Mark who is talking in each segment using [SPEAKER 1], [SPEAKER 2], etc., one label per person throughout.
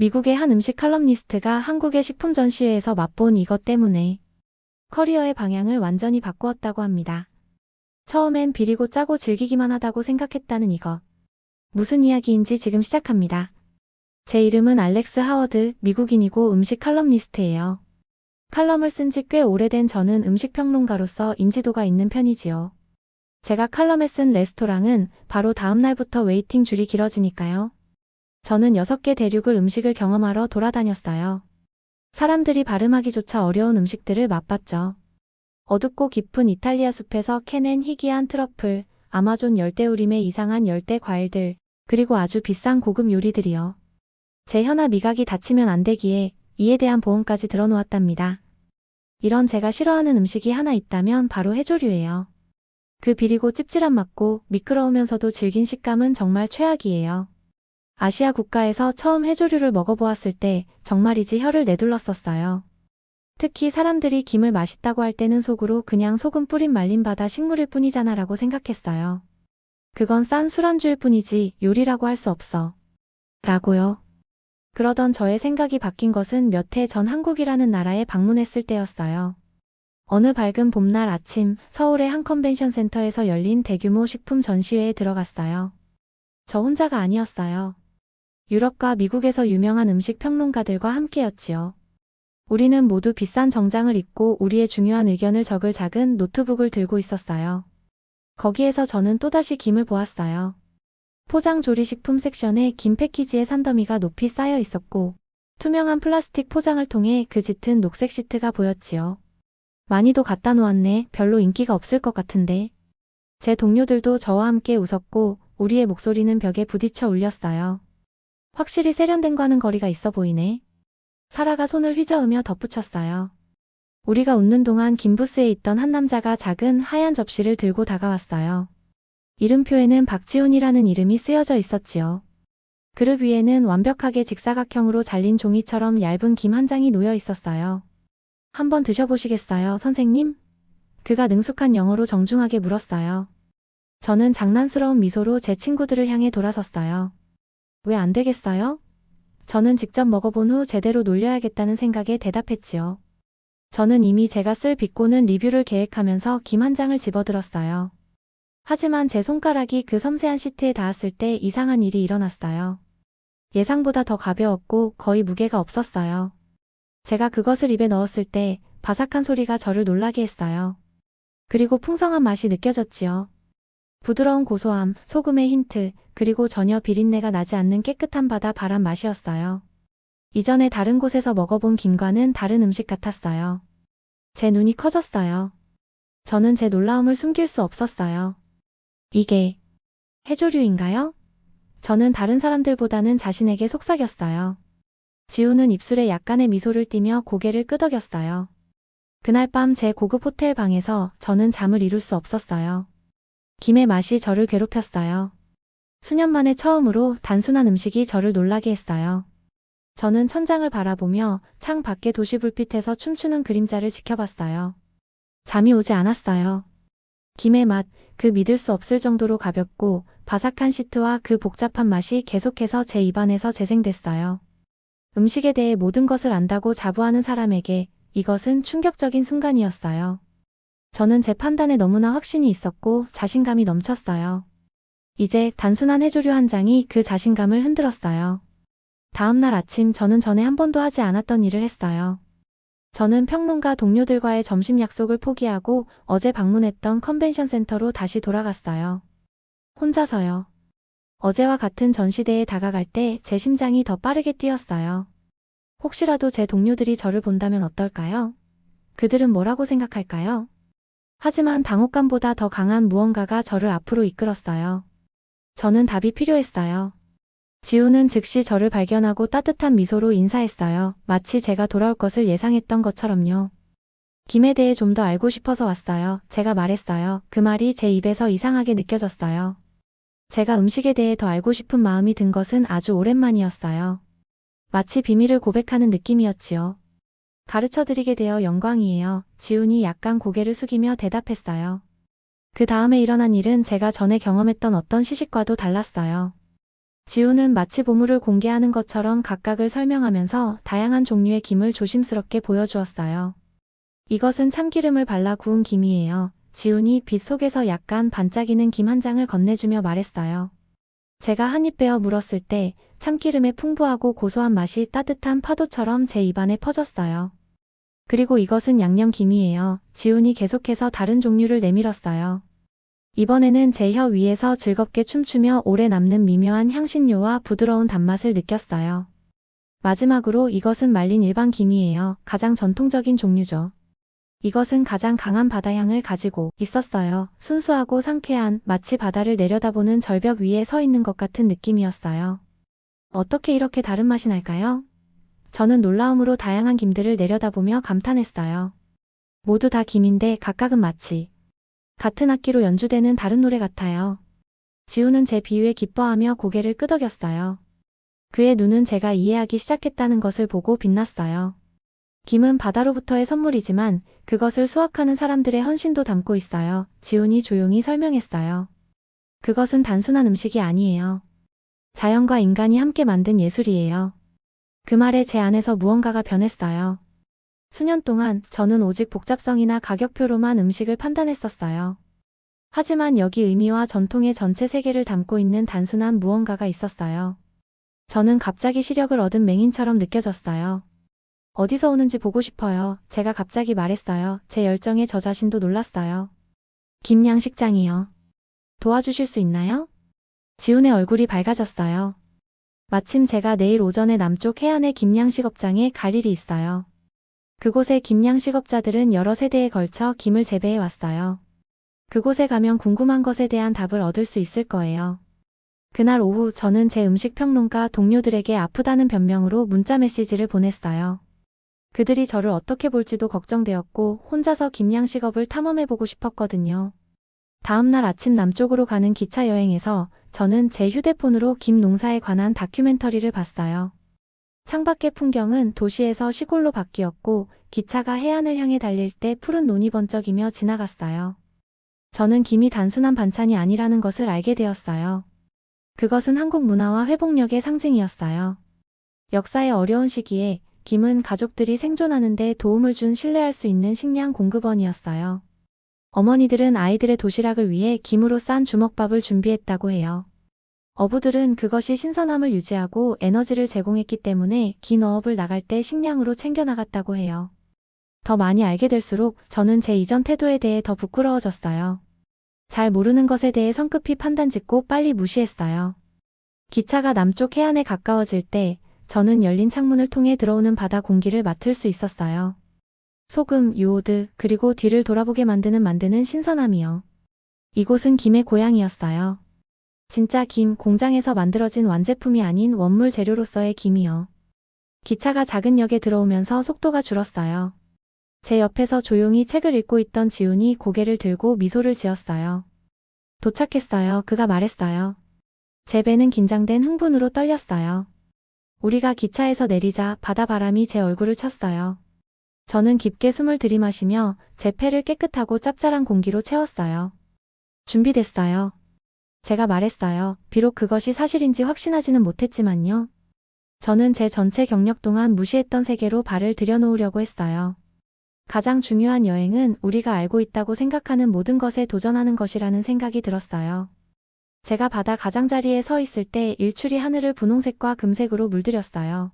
[SPEAKER 1] 미국의 한 음식 칼럼니스트가 한국의 식품 전시회에서 맛본 이것 때문에 커리어의 방향을 완전히 바꾸었다고 합니다. 처음엔 비리고 짜고 즐기기만 하다고 생각했다는 이것. 무슨 이야기인지 지금 시작합니다. 제 이름은 알렉스 하워드, 미국인이고 음식 칼럼니스트예요. 칼럼을 쓴 지 꽤 오래된 저는 음식 평론가로서 인지도가 있는 편이지요. 제가 칼럼에 쓴 레스토랑은 바로 다음 날부터 웨이팅 줄이 길어지니까요. 저는 6개 대륙을 음식을 경험하러 돌아다녔어요. 사람들이 발음하기조차 어려운 음식들을 맛봤죠. 어둡고 깊은 이탈리아 숲에서 캐낸 희귀한 트러플, 아마존 열대우림의 이상한 열대 과일들, 그리고 아주 비싼 고급 요리들이요. 제 혀나 미각이 다치면 안 되기에 이에 대한 보험까지 들어놓았답니다. 이런 제가 싫어하는 음식이 하나 있다면 바로 해조류예요. 그 비리고 찝찝한 맛고 미끄러우면서도 질긴 식감은 정말 최악이에요. 아시아 국가에서 처음 해조류를 먹어보았을 때 정말이지 혀를 내둘렀었어요. 특히 사람들이 김을 맛있다고 할 때는 속으로 그냥 소금 뿌린 말린 바다 식물일 뿐이잖아 라고 생각했어요. 그건 싼 술안주일 뿐이지 요리라고 할 수 없어. 라고요. 그러던 저의 생각이 바뀐 것은 몇 해 전 한국이라는 나라에 방문했을 때였어요. 어느 밝은 봄날 아침 서울의 한 컨벤션 센터에서 열린 대규모 식품 전시회에 들어갔어요. 저 혼자가 아니었어요. 유럽과 미국에서 유명한 음식 평론가들과 함께였지요. 우리는 모두 비싼 정장을 입고 우리의 중요한 의견을 적을 작은 노트북을 들고 있었어요. 거기에서 저는 또다시 김을 보았어요. 포장 조리식품 섹션에 김 패키지에 산더미가 높이 쌓여 있었고, 투명한 플라스틱 포장을 통해 그 짙은 녹색 시트가 보였지요. 많이도 갖다 놓았네. 별로 인기가 없을 것 같은데. 제 동료들도 저와 함께 웃었고, 우리의 목소리는 벽에 부딪혀 울렸어요. 확실히 세련된 과는 거리가 있어 보이네. 사라가 손을 휘저으며 덧붙였어요. 우리가 웃는 동안 김부스에 있던 한 남자가 작은 하얀 접시를 들고 다가왔어요. 이름표에는 박지훈이라는 이름이 쓰여져 있었지요. 그릇 위에는 완벽하게 직사각형으로 잘린 종이처럼 얇은 김 한 장이 놓여 있었어요. 한번 드셔보시겠어요, 선생님? 그가 능숙한 영어로 정중하게 물었어요. 저는 장난스러운 미소로 제 친구들을 향해 돌아섰어요. 왜 안 되겠어요? 저는 직접 먹어본 후 제대로 놀려야겠다는 생각에 대답했지요. 저는 이미 제가 쓸 비꼬는 리뷰를 계획하면서 김 한 장을 집어들었어요. 하지만 제 손가락이 그 섬세한 시트에 닿았을 때 이상한 일이 일어났어요. 예상보다 더 가벼웠고 거의 무게가 없었어요. 제가 그것을 입에 넣었을 때 바삭한 소리가 저를 놀라게 했어요. 그리고 풍성한 맛이 느껴졌지요. 부드러운 고소함, 소금의 힌트, 그리고 전혀 비린내가 나지 않는 깨끗한 바다 바람 맛이었어요. 이전에 다른 곳에서 먹어본 김과는 다른 음식 같았어요. 제 눈이 커졌어요. 저는 제 놀라움을 숨길 수 없었어요. 이게 해조류인가요? 저는 다른 사람들보다는 자신에게 속삭였어요. 지우는 입술에 약간의 미소를 띠며 고개를 끄덕였어요. 그날 밤 제 고급 호텔 방에서 저는 잠을 이룰 수 없었어요. 김의 맛이 저를 괴롭혔어요. 수년 만에 처음으로 단순한 음식이 저를 놀라게 했어요. 저는 천장을 바라보며 창 밖의 도시 불빛에서 춤추는 그림자를 지켜봤어요. 잠이 오지 않았어요. 김의 맛, 그 믿을 수 없을 정도로 가볍고 바삭한 시트와 그 복잡한 맛이 계속해서 제 입안에서 재생됐어요. 음식에 대해 모든 것을 안다고 자부하는 사람에게 이것은 충격적인 순간이었어요. 저는 제 판단에 너무나 확신이 있었고 자신감이 넘쳤어요. 이제 단순한 해조류 한 장이 그 자신감을 흔들었어요. 다음날 아침 저는 전에 한 번도 하지 않았던 일을 했어요. 저는 평론가 동료들과의 점심 약속을 포기하고 어제 방문했던 컨벤션 센터로 다시 돌아갔어요. 혼자서요. 어제와 같은 전시대에 다가갈 때 제 심장이 더 빠르게 뛰었어요. 혹시라도 제 동료들이 저를 본다면 어떨까요? 그들은 뭐라고 생각할까요? 하지만 당혹감보다 더 강한 무언가가 저를 앞으로 이끌었어요. 저는 답이 필요했어요. 지우는 즉시 저를 발견하고 따뜻한 미소로 인사했어요. 마치 제가 돌아올 것을 예상했던 것처럼요. 김에 대해 좀 더 알고 싶어서 왔어요. 제가 말했어요. 그 말이 제 입에서 이상하게 느껴졌어요. 제가 음식에 대해 더 알고 싶은 마음이 든 것은 아주 오랜만이었어요. 마치 비밀을 고백하는 느낌이었지요. 가르쳐 드리게 되어 영광이에요. 지훈이 약간 고개를 숙이며 대답했어요. 그 다음에 일어난 일은 제가 전에 경험했던 어떤 시식과도 달랐어요. 지우는 마치 보물을 공개하는 것처럼 각각을 설명하면서 다양한 종류의 김을 조심스럽게 보여주었어요. 이것은 참기름을 발라 구운 김이에요. 지훈이 빛 속에서 약간 반짝이는 김 한 장을 건네주며 말했어요. 제가 한 입 베어 물었을 때 참기름의 풍부하고 고소한 맛이 따뜻한 파도처럼 제 입안에 퍼졌어요. 그리고 이것은 양념김이에요. 지훈이 계속해서 다른 종류를 내밀었어요. 이번에는 제 혀 위에서 즐겁게 춤추며 오래 남는 미묘한 향신료와 부드러운 단맛을 느꼈어요. 마지막으로 이것은 말린 일반 김이에요. 가장 전통적인 종류죠. 이것은 가장 강한 바다향을 가지고 있었어요. 순수하고 상쾌한 마치 바다를 내려다보는 절벽 위에 서 있는 것 같은 느낌이었어요. 어떻게 이렇게 다른 맛이 날까요? 저는 놀라움으로 다양한 김들을 내려다보며 감탄했어요. 모두 다 김인데 각각은 마치 같은 악기로 연주되는 다른 노래 같아요. 지우는 제 비유에 기뻐하며 고개를 끄덕였어요. 그의 눈은 제가 이해하기 시작했다는 것을 보고 빛났어요. 김은 바다로부터의 선물이지만 그것을 수확하는 사람들의 헌신도 담고 있어요. 지훈이 조용히 설명했어요. 그것은 단순한 음식이 아니에요. 자연과 인간이 함께 만든 예술이에요. 그 말에 제 안에서 무언가가 변했어요. 수년 동안 저는 오직 복잡성이나 가격표로만 음식을 판단했었어요. 하지만 여기 의미와 전통의 전체 세계를 담고 있는 단순한 무언가가 있었어요. 저는 갑자기 시력을 얻은 맹인처럼 느껴졌어요. 어디서 오는지 보고 싶어요. 제가 갑자기 말했어요. 제 열정에 저 자신도 놀랐어요. 김양식장이요. 도와주실 수 있나요? 지훈의 얼굴이 밝아졌어요. 마침 제가 내일 오전에 남쪽 해안의 김양식업장에 갈 일이 있어요. 그곳의 김양식업자들은 여러 세대에 걸쳐 김을 재배해 왔어요. 그곳에 가면 궁금한 것에 대한 답을 얻을 수 있을 거예요. 그날 오후 저는 제 음식 평론가 동료들에게 아프다는 변명으로 문자 메시지를 보냈어요. 그들이 저를 어떻게 볼지도 걱정되었고 혼자서 김양식업을 탐험해보고 싶었거든요. 다음날 아침 남쪽으로 가는 기차 여행에서 저는 제 휴대폰으로 김 농사에 관한 다큐멘터리를 봤어요. 창밖의 풍경은 도시에서 시골로 바뀌었고 기차가 해안을 향해 달릴 때 푸른 논이 번쩍이며 지나갔어요. 저는 김이 단순한 반찬이 아니라는 것을 알게 되었어요. 그것은 한국 문화와 회복력의 상징이었어요. 역사의 어려운 시기에 김은 가족들이 생존하는 데 도움을 준 신뢰할 수 있는 식량 공급원이었어요. 어머니들은 아이들의 도시락을 위해 김으로 싼 주먹밥을 준비했다고 해요. 어부들은 그것이 신선함을 유지하고 에너지를 제공했기 때문에 긴 어업을 나갈 때 식량으로 챙겨나갔다고 해요. 더 많이 알게 될수록 저는 제 이전 태도에 대해 더 부끄러워졌어요. 잘 모르는 것에 대해 성급히 판단 짓고 빨리 무시했어요. 기차가 남쪽 해안에 가까워질 때 저는 열린 창문을 통해 들어오는 바다 공기를 맡을 수 있었어요. 소금, 요오드, 그리고 뒤를 돌아보게 만드는 만드는 신선함이요. 이곳은 김의 고향이었어요. 진짜 김 공장에서 만들어진 완제품이 아닌 원물 재료로서의 김이요. 기차가 작은 역에 들어오면서 속도가 줄었어요. 제 옆에서 조용히 책을 읽고 있던 지훈이 고개를 들고 미소를 지었어요. 도착했어요. 그가 말했어요. 제 배는 긴장된 흥분으로 떨렸어요. 우리가 기차에서 내리자 바다 바람이 제 얼굴을 쳤어요. 저는 깊게 숨을 들이마시며 제 폐를 깨끗하고 짭짤한 공기로 채웠어요. 준비됐어요. 제가 말했어요. 비록 그것이 사실인지 확신하지는 못했지만요. 저는 제 전체 경력 동안 무시했던 세계로 발을 들여놓으려고 했어요. 가장 중요한 여행은 우리가 알고 있다고 생각하는 모든 것에 도전하는 것이라는 생각이 들었어요. 제가 바다 가장자리에 서 있을 때 일출이 하늘을 분홍색과 금색으로 물들였어요.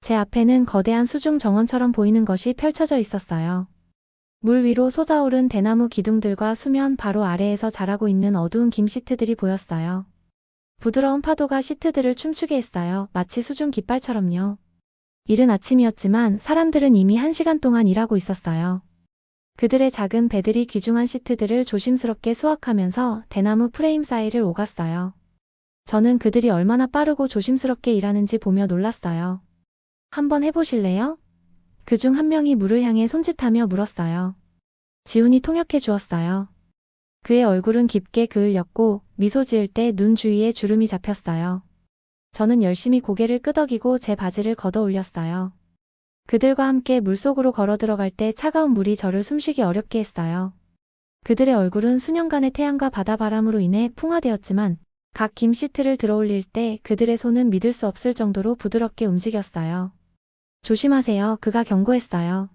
[SPEAKER 1] 제 앞에는 거대한 수중 정원처럼 보이는 것이 펼쳐져 있었어요. 물 위로 솟아오른 대나무 기둥들과 수면 바로 아래에서 자라고 있는 어두운 김 시트들이 보였어요. 부드러운 파도가 시트들을 춤추게 했어요. 마치 수중 깃발처럼요. 이른 아침이었지만 사람들은 이미 한 시간 동안 일하고 있었어요. 그들의 작은 배들이 귀중한 시트들을 조심스럽게 수확하면서 대나무 프레임 사이를 오갔어요. 저는 그들이 얼마나 빠르고 조심스럽게 일하는지 보며 놀랐어요. 한번 해보실래요? 그 중 한 명이 물을 향해 손짓하며 물었어요. 지훈이 통역해 주었어요. 그의 얼굴은 깊게 그을렸고 미소 지을 때 눈 주위에 주름이 잡혔어요. 저는 열심히 고개를 끄덕이고 제 바지를 걷어 올렸어요. 그들과 함께 물속으로 걸어 들어갈 때 차가운 물이 저를 숨쉬기 어렵게 했어요. 그들의 얼굴은 수년간의 태양과 바다 바람으로 인해 풍화되었지만 각 김 시트를 들어 올릴 때 그들의 손은 믿을 수 없을 정도로 부드럽게 움직였어요. 조심하세요. 그가 경고했어요.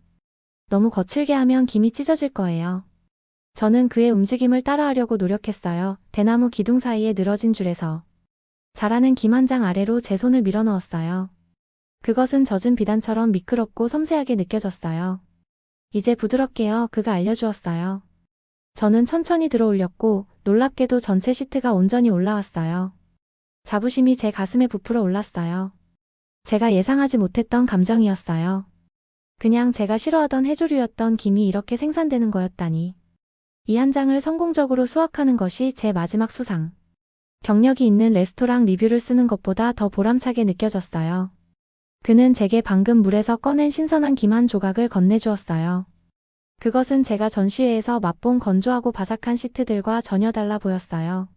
[SPEAKER 1] 너무 거칠게 하면 김이 찢어질 거예요. 저는 그의 움직임을 따라하려고 노력했어요. 대나무 기둥 사이에 늘어진 줄에서. 자라는 김 한 장 아래로 제 손을 밀어 넣었어요. 그것은 젖은 비단처럼 미끄럽고 섬세하게 느껴졌어요. 이제 부드럽게요. 그가 알려주었어요. 저는 천천히 들어올렸고 놀랍게도 전체 시트가 온전히 올라왔어요. 자부심이 제 가슴에 부풀어 올랐어요. 제가 예상하지 못했던 감정이었어요. 그냥 제가 싫어하던 해조류였던 김이 이렇게 생산되는 거였다니. 이 한 장을 성공적으로 수확하는 것이 제 마지막 수상. 경력이 있는 레스토랑 리뷰를 쓰는 것보다 더 보람차게 느껴졌어요. 그는 제게 방금 물에서 꺼낸 신선한 김 한 조각을 건네주었어요. 그것은 제가 전시회에서 맛본 건조하고 바삭한 시트들과 전혀 달라 보였어요.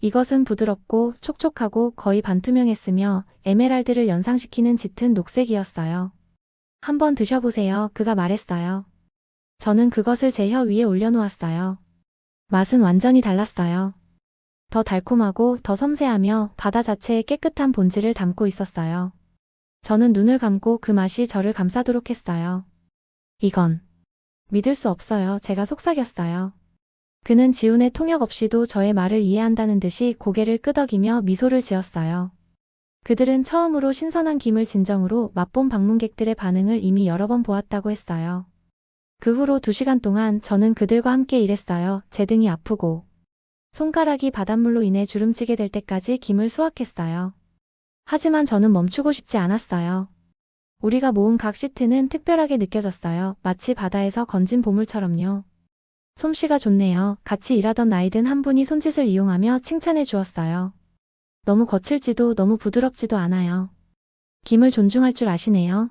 [SPEAKER 1] 이것은 부드럽고 촉촉하고 거의 반투명했으며 에메랄드를 연상시키는 짙은 녹색이었어요. 한번 드셔보세요. 그가 말했어요. 저는 그것을 제 혀 위에 올려놓았어요. 맛은 완전히 달랐어요. 더 달콤하고 더 섬세하며 바다 자체의 깨끗한 본질을 담고 있었어요. 저는 눈을 감고 그 맛이 저를 감싸도록 했어요. 이건 믿을 수 없어요. 제가 속삭였어요. 그는 지훈의 통역 없이도 저의 말을 이해한다는 듯이 고개를 끄덕이며 미소를 지었어요. 그들은 처음으로 신선한 김을 진정으로 맛본 방문객들의 반응을 이미 여러 번 보았다고 했어요. 그 후로 두 시간 동안 저는 그들과 함께 일했어요. 제 등이 아프고. 손가락이 바닷물로 인해 주름지게 될 때까지 김을 수확했어요. 하지만 저는 멈추고 싶지 않았어요. 우리가 모은 각 시트는 특별하게 느껴졌어요. 마치 바다에서 건진 보물처럼요. 솜씨가 좋네요. 같이 일하던 나이든 한 분이 손짓을 이용하며 칭찬해 주었어요. 너무 거칠지도 너무 부드럽지도 않아요. 김을 존중할 줄 아시네요.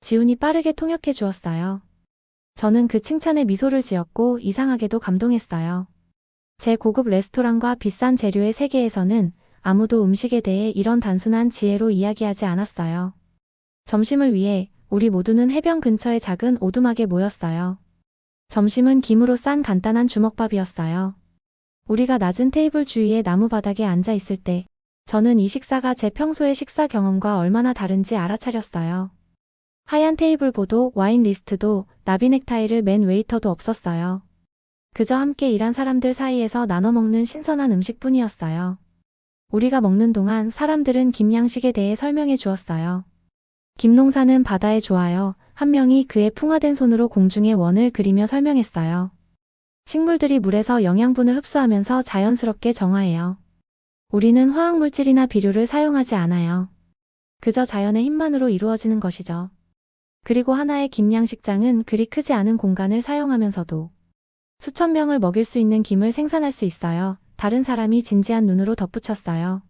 [SPEAKER 1] 지훈이 빠르게 통역해 주었어요. 저는 그 칭찬에 미소를 지었고 이상하게도 감동했어요. 제 고급 레스토랑과 비싼 재료의 세계에서는 아무도 음식에 대해 이런 단순한 지혜로 이야기하지 않았어요. 점심을 위해 우리 모두는 해변 근처의 작은 오두막에 모였어요. 점심은 김으로 싼 간단한 주먹밥이었어요. 우리가 낮은 테이블 주위의 나무 바닥에 앉아 있을 때 저는 이 식사가 제 평소의 식사 경험과 얼마나 다른지 알아차렸어요. 하얀 테이블보도 와인 리스트도 나비 넥타이를 맨 웨이터도 없었어요. 그저 함께 일한 사람들 사이에서 나눠 먹는 신선한 음식뿐이었어요. 우리가 먹는 동안 사람들은 김양식에 대해 설명해 주었어요. 김농사는 바다에 좋아요. 한 명이 그의 풍화된 손으로 공중에 원을 그리며 설명했어요. 식물들이 물에서 영양분을 흡수하면서 자연스럽게 정화해요. 우리는 화학물질이나 비료를 사용하지 않아요. 그저 자연의 힘만으로 이루어지는 것이죠. 그리고 하나의 김양식장은 그리 크지 않은 공간을 사용하면서도 수천 명을 먹일 수 있는 김을 생산할 수 있어요. 다른 사람이 진지한 눈으로 덧붙였어요.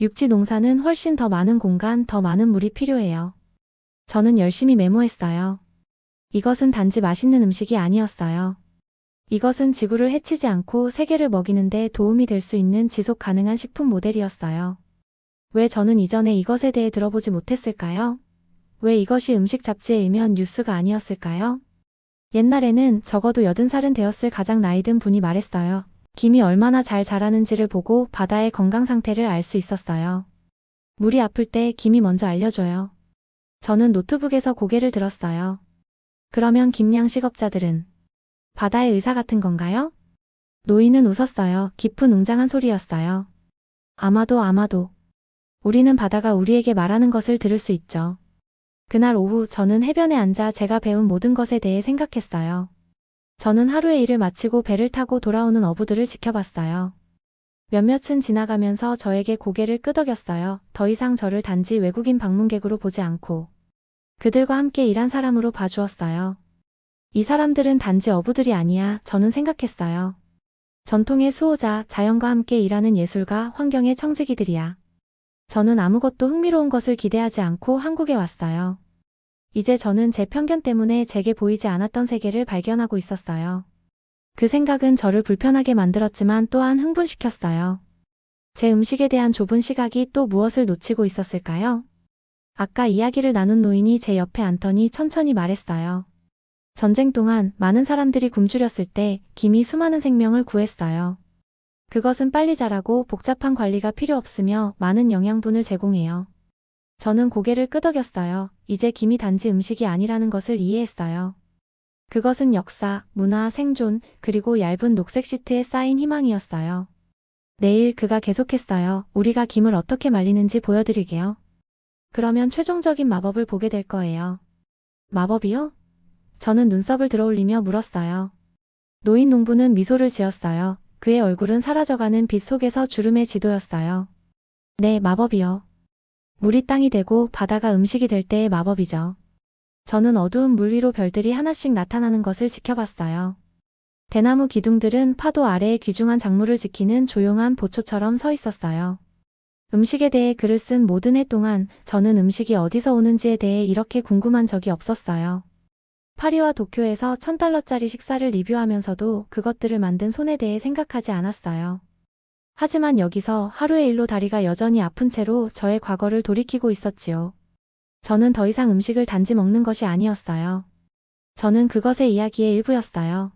[SPEAKER 1] 육지 농사는 훨씬 더 많은 공간, 더 많은 물이 필요해요. 저는 열심히 메모했어요. 이것은 단지 맛있는 음식이 아니었어요. 이것은 지구를 해치지 않고 세계를 먹이는데 도움이 될 수 있는 지속 가능한 식품 모델이었어요. 왜 저는 이전에 이것에 대해 들어보지 못했을까요? 왜 이것이 음식 잡지에 일면 뉴스가 아니었을까요? 옛날에는 적어도 80살은 되었을 가장 나이 든 분이 말했어요. 김이 얼마나 잘 자라는지를 보고 바다의 건강 상태를 알 수 있었어요. 물이 아플 때 김이 먼저 알려줘요. 저는 노트북에서 고개를 들었어요. 그러면 김양 식업자들은 바다의 의사 같은 건가요? 노인은 웃었어요. 깊은 웅장한 소리였어요. 아마도 아마도. 우리는 바다가 우리에게 말하는 것을 들을 수 있죠. 그날 오후 저는 해변에 앉아 제가 배운 모든 것에 대해 생각했어요. 저는 하루의 일을 마치고 배를 타고 돌아오는 어부들을 지켜봤어요. 몇몇은 지나가면서 저에게 고개를 끄덕였어요. 더 이상 저를 단지 외국인 방문객으로 보지 않고 그들과 함께 일한 사람으로 봐주었어요. 이 사람들은 단지 어부들이 아니야 저는 생각했어요. 전통의 수호자, 자연과 함께 일하는 예술가, 환경의 청지기들이야. 저는 아무것도 흥미로운 것을 기대하지 않고 한국에 왔어요. 이제 저는 제 편견 때문에 제게 보이지 않았던 세계를 발견하고 있었어요. 그 생각은 저를 불편하게 만들었지만 또한 흥분시켰어요. 제 음식에 대한 좁은 시각이 또 무엇을 놓치고 있었을까요? 아까 이야기를 나눈 노인이 제 옆에 앉더니 천천히 말했어요. 전쟁 동안 많은 사람들이 굶주렸을 때 김이 수많은 생명을 구했어요. 그것은 빨리 자라고 복잡한 관리가 필요 없으며 많은 영양분을 제공해요. 저는 고개를 끄덕였어요. 이제 김이 단지 음식이 아니라는 것을 이해했어요. 그것은 역사, 문화, 생존, 그리고 얇은 녹색 시트에 쌓인 희망이었어요. 내일 그가 계속했어요. 우리가 김을 어떻게 말리는지 보여드리게요. 그러면 최종적인 마법을 보게 될 거예요. 마법이요? 저는 눈썹을 들어올리며 물었어요. 노인 농부는 미소를 지었어요. 그의 얼굴은 사라져가는 빛 속에서 주름의 지도였어요. 네, 마법이요. 물이 땅이 되고 바다가 음식이 될 때의 마법이죠. 저는 어두운 물 위로 별들이 하나씩 나타나는 것을 지켜봤어요. 대나무 기둥들은 파도 아래에 귀중한 작물을 지키는 조용한 보초처럼 서 있었어요. 음식에 대해 글을 쓴 모든 해 동안 저는 음식이 어디서 오는지에 대해 이렇게 궁금한 적이 없었어요. 파리와 도쿄에서 천 달러짜리 식사를 리뷰하면서도 그것들을 만든 손에 대해 생각하지 않았어요. 하지만 여기서 하루의 일로 다리가 여전히 아픈 채로 저의 과거를 돌이키고 있었지요. 저는 더 이상 음식을 단지 먹는 것이 아니었어요. 저는 그것의 이야기의 일부였어요.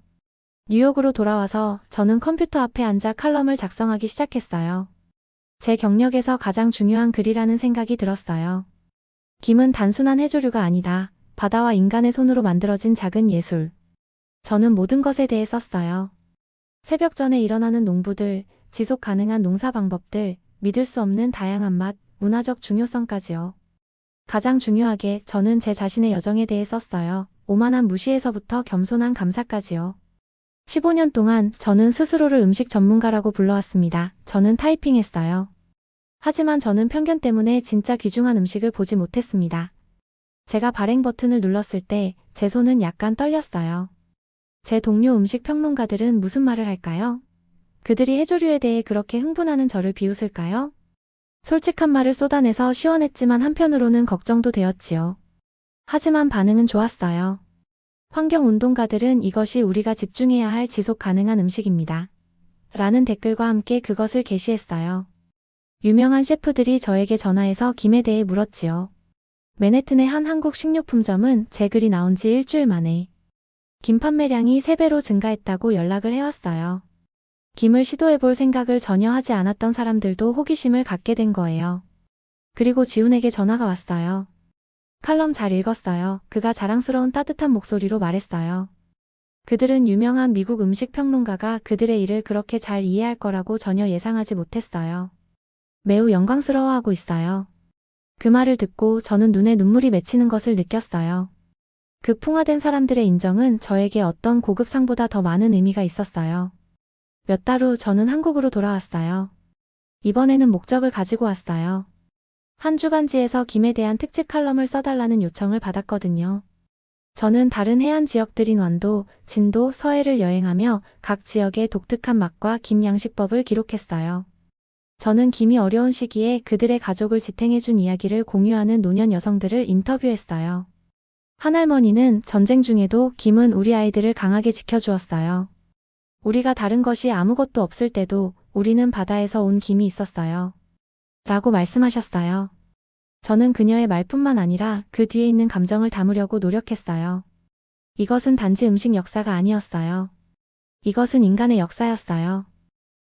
[SPEAKER 1] 뉴욕으로 돌아와서 저는 컴퓨터 앞에 앉아 칼럼을 작성하기 시작했어요. 제 경력에서 가장 중요한 글이라는 생각이 들었어요. 김은 단순한 해조류가 아니다. 바다와 인간의 손으로 만들어진 작은 예술. 저는 모든 것에 대해 썼어요. 새벽 전에 일어나는 농부들, 지속 가능한 농사 방법들, 믿을 수 없는 다양한 맛, 문화적 중요성까지요. 가장 중요하게 저는 제 자신의 여정에 대해 썼어요. 오만한 무시에서부터 겸손한 감사까지요. 15년 동안 저는 스스로를 음식 전문가라고 불러왔습니다. 저는 타이핑했어요. 하지만 저는 편견 때문에 진짜 귀중한 음식을 보지 못했습니다. 제가 발행 버튼을 눌렀을 때 제 손은 약간 떨렸어요. 제 동료 음식 평론가들은 무슨 말을 할까요? 그들이 해조류에 대해 그렇게 흥분하는 저를 비웃을까요? 솔직한 말을 쏟아내서 시원했지만 한편으로는 걱정도 되었지요. 하지만 반응은 좋았어요. 환경 운동가들은 이것이 우리가 집중해야 할 지속 가능한 음식입니다. 라는 댓글과 함께 그것을 게시했어요. 유명한 셰프들이 저에게 전화해서 김에 대해 물었지요. 맨해튼의 한 한국 식료품점은 제 글이 나온 지 일주일 만에 김 판매량이 3배로 증가했다고 연락을 해왔어요. 김을 시도해볼 생각을 전혀 하지 않았던 사람들도 호기심을 갖게 된 거예요. 그리고 지훈에게 전화가 왔어요. 칼럼 잘 읽었어요. 그가 자랑스러운 따뜻한 목소리로 말했어요. 그들은 유명한 미국 음식 평론가가 그들의 일을 그렇게 잘 이해할 거라고 전혀 예상하지 못했어요. 매우 영광스러워하고 있어요. 그 말을 듣고 저는 눈에 눈물이 맺히는 것을 느꼈어요. 그 풍화된 사람들의 인정은 저에게 어떤 고급상보다 더 많은 의미가 있었어요. 몇 달 후 저는 한국으로 돌아왔어요. 이번에는 목적을 가지고 왔어요. 한 주간지에서 김에 대한 특집 칼럼을 써달라는 요청을 받았거든요. 저는 다른 해안 지역들인 완도, 진도, 서해를 여행하며 각 지역의 독특한 맛과 김 양식법을 기록했어요. 저는 김이 어려운 시기에 그들의 가족을 지탱해준 이야기를 공유하는 노년 여성들을 인터뷰했어요. 한 할머니는 전쟁 중에도 김은 우리 아이들을 강하게 지켜주었어요. 우리가 다른 것이 아무것도 없을 때도 우리는 바다에서 온 김이 있었어요. 라고 말씀하셨어요. 저는 그녀의 말뿐만 아니라 그 뒤에 있는 감정을 담으려고 노력했어요. 이것은 단지 음식 역사가 아니었어요. 이것은 인간의 역사였어요.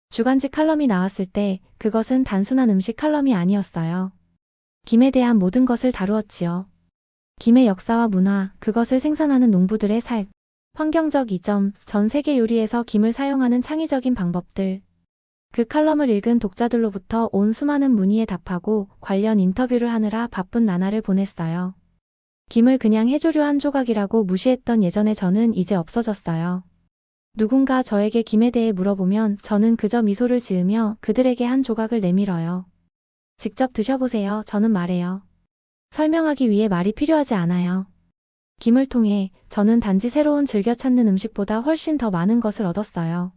[SPEAKER 1] 주간지 칼럼이 나왔을 때 그것은 단순한 음식 칼럼이 아니었어요. 김에 대한 모든 것을 다루었지요. 김의 역사와 문화, 그것을 생산하는 농부들의 삶, 환경적 이점, 전 세계 요리에서 김을 사용하는 창의적인 방법들. 그 칼럼을 읽은 독자들로부터 온 수많은 문의에 답하고 관련 인터뷰를 하느라 바쁜 나날을 보냈어요. 김을 그냥 해조류 한 조각이라고 무시했던 예전의 저는 이제 없어졌어요. 누군가 저에게 김에 대해 물어보면 저는 그저 미소를 지으며 그들에게 한 조각을 내밀어요. 직접 드셔보세요. 저는 말해요. 설명하기 위해 말이 필요하지 않아요. 김을 통해 저는 단지 새로운 즐겨 찾는 음식보다 훨씬 더 많은 것을 얻었어요.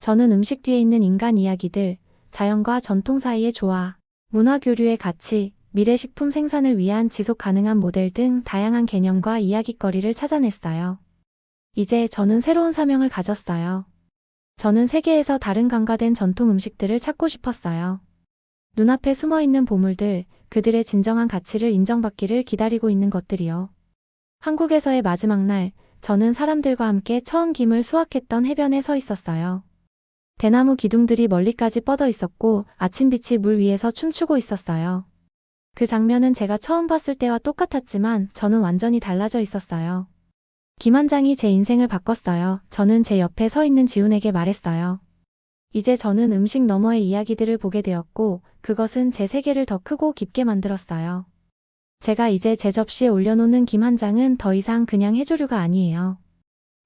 [SPEAKER 1] 저는 음식 뒤에 있는 인간 이야기들, 자연과 전통 사이의 조화, 문화 교류의 가치, 미래 식품 생산을 위한 지속 가능한 모델 등 다양한 개념과 이야깃거리를 찾아냈어요. 이제 저는 새로운 사명을 가졌어요. 저는 세계에서 다른 강과된 전통 음식들을 찾고 싶었어요. 눈앞에 숨어 있는 보물들, 그들의 진정한 가치를 인정받기를 기다리고 있는 것들이요. 한국에서의 마지막 날, 저는 사람들과 함께 처음 김을 수확했던 해변에 서 있었어요. 대나무 기둥들이 멀리까지 뻗어 있었고 아침빛이 물 위에서 춤추고 있었어요. 그 장면은 제가 처음 봤을 때와 똑같았지만 저는 완전히 달라져 있었어요. 김한장이 제 인생을 바꿨어요. 저는 제 옆에 서 있는 지훈에게 말했어요. 이제 저는 음식 너머의 이야기들을 보게 되었고 그것은 제 세계를 더 크고 깊게 만들었어요. 제가 이제 제 접시에 올려놓는 김 한 장은 더 이상 그냥 해조류가 아니에요.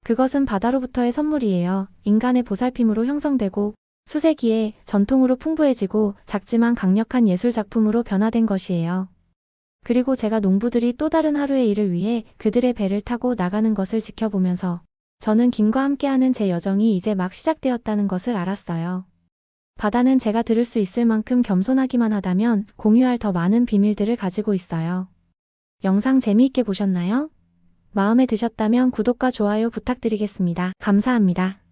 [SPEAKER 1] 그것은 바다로부터의 선물이에요. 인간의 보살핌으로 형성되고 수세기에 전통으로 풍부해지고 작지만 강력한 예술 작품으로 변화된 것이에요. 그리고 제가 농부들이 또 다른 하루의 일을 위해 그들의 배를 타고 나가는 것을 지켜보면서 저는 김과 함께하는 제 여정이 이제 막 시작되었다는 것을 알았어요. 바다는 제가 들을 수 있을 만큼 겸손하기만 하다면 공유할 더 많은 비밀들을 가지고 있어요. 영상 재미있게 보셨나요? 마음에 드셨다면 구독과 좋아요 부탁드리겠습니다. 감사합니다.